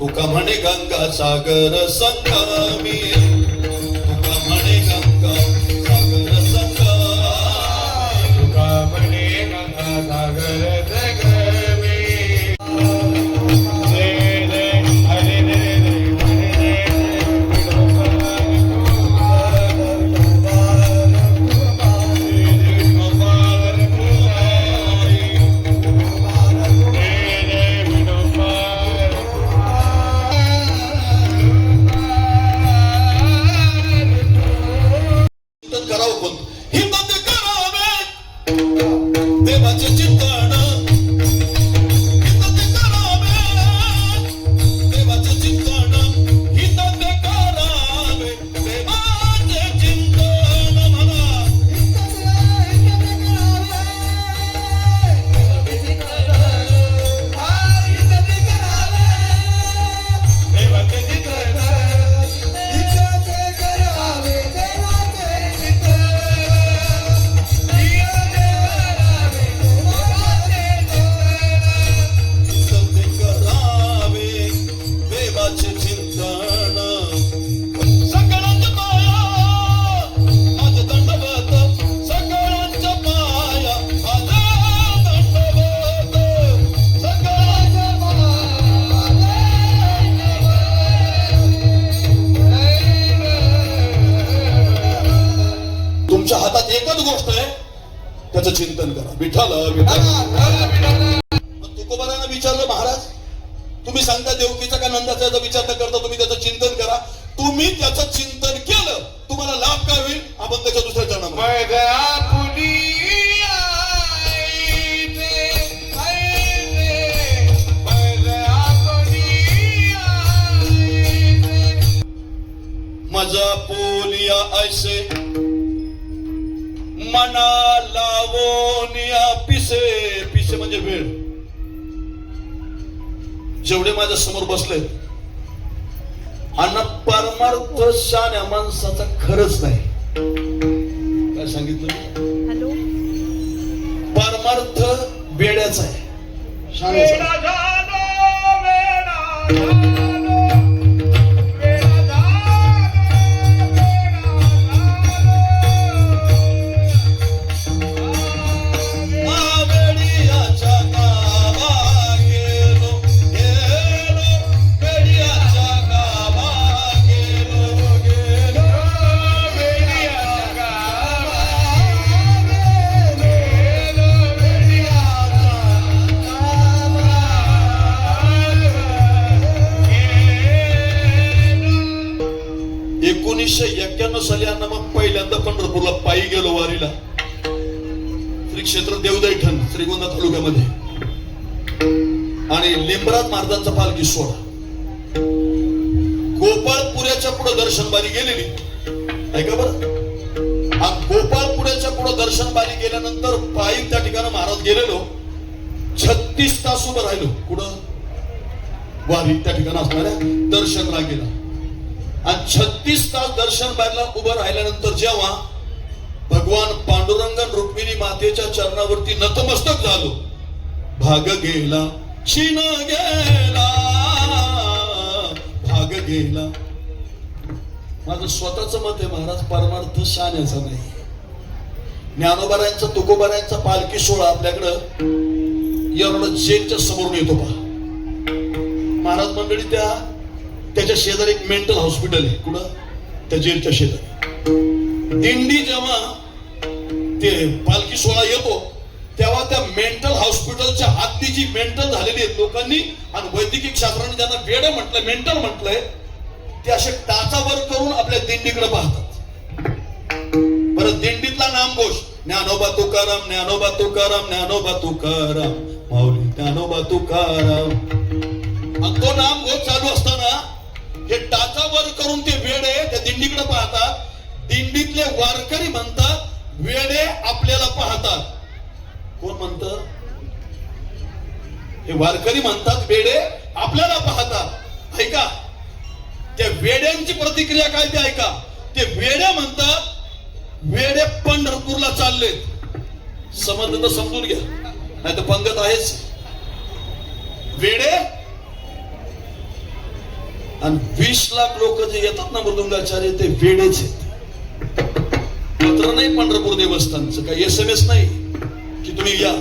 तुका म्हणे गंगा सागर संगमी? करावं कोण? हिंद करावे. देवाचे चिंतन एकच गोष्ट आहे. त्याचं चिंतन करा. मग तुकोबारांना विचारलं महाराज तुम्ही सांगता देवकीचा का नंदाचा याचा विचार न करता तुम्ही त्याचं चिंतन करा? तुम्ही त्याचं चिंतन केलं तुम्हाला लाभ काय होईल? आपण त्याच्या दुसऱ्या चरणामध्ये. माझा पोलिया ऐसे मना लावोनिया पिसे पिसे म्हणजे वेळ. जेवढे माझ्यासमोर बसलेत अन्न परमार्थ शान्या माणसाचा खरंच नाही. काय सांगितलं? हॅलो? परमार्थ वेड्याचा आहे. एकोणीसशे एक्क्याण्णव साली अण्णा मग पहिल्यांदा पंढरपूरला पायी गेलो वारीला. श्री क्षेत्र देवदैठण श्रीगोंदा तालुक्यामध्ये. आणि लिंबराज महाराजांचा पालखी सोहळा. गोपाळपुऱ्याच्या पुढे दर्शन बारी गेलेली. ऐका बरं? गोपाळपुऱ्याच्या पुढे दर्शन बारी गेल्यानंतर पायी त्या ठिकाणी महाराज गेलेलो. छत्तीस तास उभं राहिलो. कुठं? वारी त्या ठिकाणी असणाऱ्या दर्शन गेला. आणि छत्तीस तास दर्शन बाहेरला उभं राहिल्यानंतर जेव्हा भगवान पांडुरंग रुक्मिणी मातेच्या चरणावरती नतमस्तक झालो. भाग गेला छिन गेला भाग गेला. माझं स्वतःच मत आहे महाराज परमार्थ शाण्याचा नाही. ज्ञानोबारायांचा तुकोबारायांचा पालखी सोहळा आपल्याकडं एवढं जेलच्या समोरून येतो पहा. महाराज मंडळी त्या त्याच्या शेजारी एक मेंटल हॉस्पिटल आहे. कुठं? त्या जेलच्या शेजारी. दिंडी जेव्हा ते पालखी सोहळा येतो तेव्हा त्या मेंटल हॉस्पिटलच्या हद्दी जी मेंटल झालेली आहेत लोकांनी आणि वैद्यकीय शास्त्राने ज्यांना वेड म्हटलंय मेंटल म्हटलंय ते असे टाचावर करून आपल्या दिंडीकडे पाहतात. बरं दिंडीतला नामघोष ज्ञानोबा तुकाराम ज्ञानोबा तुकाराम ज्ञानोबा तुकाराम माऊली ज्ञानोबा तुकाराम. आणि तो नाम घोष चालू असताना हे टाचावर करून ते वेडे त्या दिंडीकडे पाहतात. दिंडीतले वारकरी म्हणतात वेडे आपल्याला पाहतात. कोण म्हणत? हे वारकरी म्हणतात वेडे आपल्याला पाहतात. ऐका त्या वेड्यांची प्रतिक्रिया काय ते ऐका. ते वेडे म्हणतात वेडे पंढरपूरला चाललेत. समजलं तर समजून घ्या. नाही तर पंगत आहेच. वेडे आणि वीस लाख लोक जे येतात ना मृदुंगाचार्य ते वेडेच आहेत. पत्र नाही पंढरपूर देवस्थानचं. काही एस एम एस नाही की तुम्ही या.